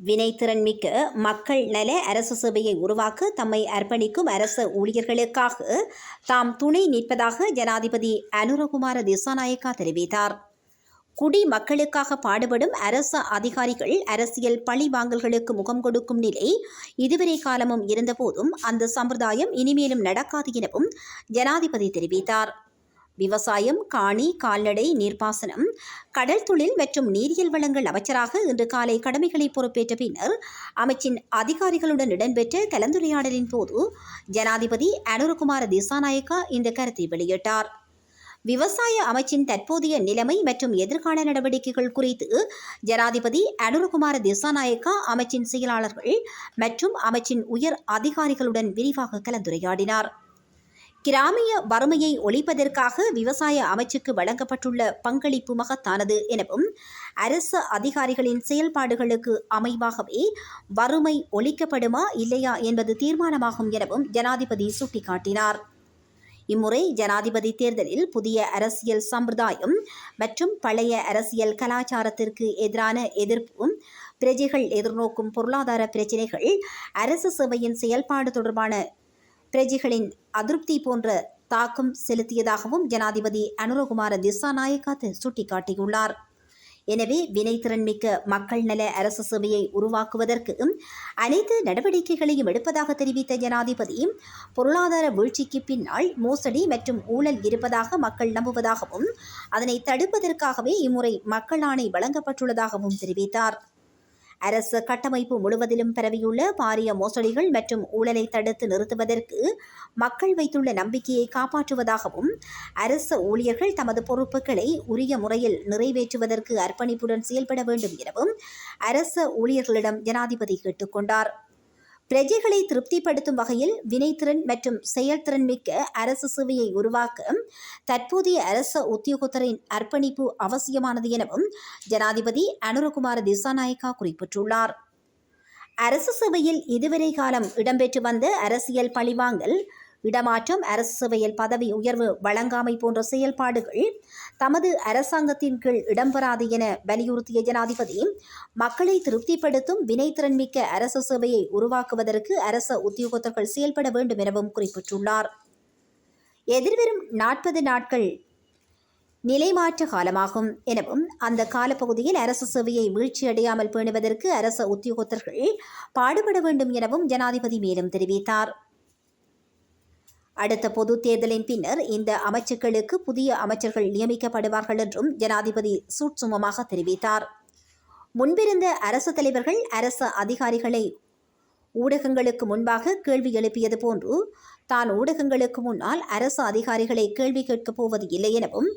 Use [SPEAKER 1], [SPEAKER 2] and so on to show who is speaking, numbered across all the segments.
[SPEAKER 1] வினைத்திறன் மிக்க மக்கள் நல அரசு சேவையை உருவாக்க தம்மை அர்ப்பணிக்கும் அரச ஊழியர்களுக்காக தாம் துணை நிற்பதாக ஜனாதிபதி அனுரகுமார திசாநாயக்கா தெரிவித்தார். குடி மக்களுக்காக பாடுபடும் அரச அதிகாரிகள் அரசியல் பழி வாங்கல்களுக்கு முகம் கொடுக்கும் நிலை இதுவரை காலமும் இருந்தபோதும் அந்த சம்பிரதாயம் இனிமேலும் நடக்காது எனவும் ஜனாதிபதி தெரிவித்தார். விவசாயம் காணி கால்நடை நீர்ப்பாசனம் கடல் தொழில் மற்றும் நீரியல் வளங்கள் அமைச்சராக இன்று காலை கடமைகளை பொறுப்பேற்ற பின்னர் அமைச்சின் அதிகாரிகளுடன் இடம்பெற்ற கலந்துரையாடலின் போது ஜனாதிபதி அனுரகுமார திசாநாயக்கா இந்த கருத்தை வெளியிட்டார். விவசாய அமைச்சின் தற்போதைய நிலைமை மற்றும் எதிர்கால நடவடிக்கைகள் குறித்து ஜனாதிபதி அனுரகுமார திசாநாயக்கா அமைச்சின் செயலாளர்கள் மற்றும் அமைச்சின் உயர் அதிகாரிகளுடன் விரிவாக கலந்துரையாடினார். கிராமிய வறுமையை ஒழிப்பதற்காக விவசாய அமைச்சுக்கு வழங்கப்பட்டுள்ள பங்களிப்பு மகத்தானது எனவும் அரசு அதிகாரிகளின் செயல்பாடுகளுக்கு அமைவாகவே வறுமை ஒழிக்கப்படுமா இல்லையா என்பது தீர்மானமாகும் எனவும் ஜனாதிபதி சுட்டிக்காட்டினார். இம்முறை ஜனாதிபதி தேர்தலில் புதிய அரசியல் சம்பிரதாயம் மற்றும் பழைய அரசியல் கலாச்சாரத்திற்கு எதிரான எதிர்ப்பும் பிரஜைகள் எதிர்நோக்கும் பொருளாதார பிரச்சினைகள் அரசு சேவையின் செயல்பாடு தொடர்பான பிரஜைகளின் அதிருப்தி போன்ற தாக்கம் செலுத்தியதாகவும் ஜனாதிபதி அனுரகுமார திசாநாயக்கா சுட்டிக்காட்டியுள்ளார். எனவே வினைத்திறன் மிக்க மக்கள் நல அரசு சேவையை உருவாக்குவதற்கு அனைத்து நடவடிக்கைகளையும் எடுப்பதாக தெரிவித்த ஜனாதிபதி பொருளாதார வீழ்ச்சிக்கு பின்னால் மோசடி மற்றும் ஊழல் இருப்பதாக மக்கள் நம்புவதாகவும் அதனை தடுப்பதற்காகவே இம்முறை மக்கள் ஆணை வழங்கப்பட்டுள்ளதாகவும் தெரிவித்தார். அரசு கட்டமைப்பு முழுவதிலும் பரவியுள்ள பாரிய மோசடிகள் மற்றும் ஊழலை தடுத்து நிறுத்துவதற்கு மக்கள் வைத்துள்ள நம்பிக்கையை காப்பாற்றுவதாகவும் அரசு ஊழியர்கள் தமது பொறுப்புகளை உரிய முறையில் நிறைவேற்றுவதற்கு அர்ப்பணிப்புடன் செயல்பட வேண்டும் எனவும் அரசு ஊழியர்களிடம் ஜனாதிபதி கேட்டுக்கொண்டார். பிரஜைகளை திருப்திப்படுத்தும் வகையில் வினைத்திறன் மற்றும் செயல்திறன் மிக்க அரசு சேவையை உருவாக்க தற்போதைய அரச உத்தியோகத்தரின் அர்ப்பணிப்பு அவசியமானது எனவும் ஜனாதிபதி அனுரகுமார திசாநாயக்கா குறிப்பிட்டுள்ளார். அரசு சேவையில் இதுவரை காலம் இடம்பெற்று வந்த அரசியல் பழிவாங்கல் இடமாற்றம் அரசு சேவையில் பதவி உயர்வு வழங்காமை போன்ற செயல்பாடுகள் தமது அரசாங்கத்தின் கீழ் இடம்பெறாது என வலியுறுத்திய ஜனாதிபதி மக்களை திருப்திப்படுத்தும் வினைத்திறன்மிக்க அரசு சேவையை உருவாக்குவதற்கு அரச உத்தியோகத்தர்கள் செயல்பட வேண்டும் எனவும் குறிப்பிட்டுள்ளார். எதிர்வரும் நாற்பது நாட்கள் நிலைமாற்ற காலமாகும் எனவும் அந்த காலப்பகுதியில் அரசு சேவையை வீழ்ச்சியடையாமல் பேணுவதற்கு அரச உத்தியோகத்தர்கள் பாடுபட வேண்டும் எனவும் ஜனாதிபதி மேலும் தெரிவித்தார். அடுத்த பொது தேர்தலின் பின்னர் இந்த அமைச்சுக்களுக்கு புதிய அமைச்சர்கள் நியமிக்கப்படுவார்கள் என்றும் ஜனாதிபதி சூட்சுமமாக தெரிவித்தார். முன்பிருந்த அரசு தலைவர்கள் அரசு அதிகாரிகளை ஊடகங்களுக்கு முன்பாக கேள்வி எழுப்பியது போன்று தான் ஊடகங்களுக்கு முன்னால் அரசு அதிகாரிகளை கேள்வி கேட்கப் போவது இல்லை எனவும்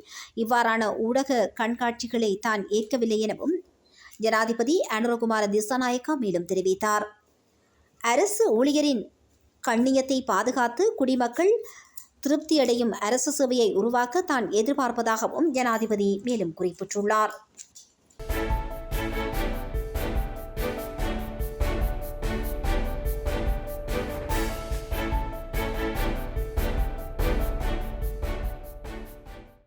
[SPEAKER 1] இவ்வாறான ஊடக கண்காட்சிகளை தான் ஏற்கவில்லை எனவும் ஜனாதிபதி அனுரகுமார திசாநாயக்கா மேலும் தெரிவித்தார். அரசு ஊழியரின் கண்ணியத்தை பாதுகாத்து குடிமக்கள் திருப்தியடையும் அரசு சேவையை உருவாக்க தான் எதிர்பார்ப்பதாகவும் ஜனாதிபதி மேலும் குறிப்பிட்டுள்ளார்.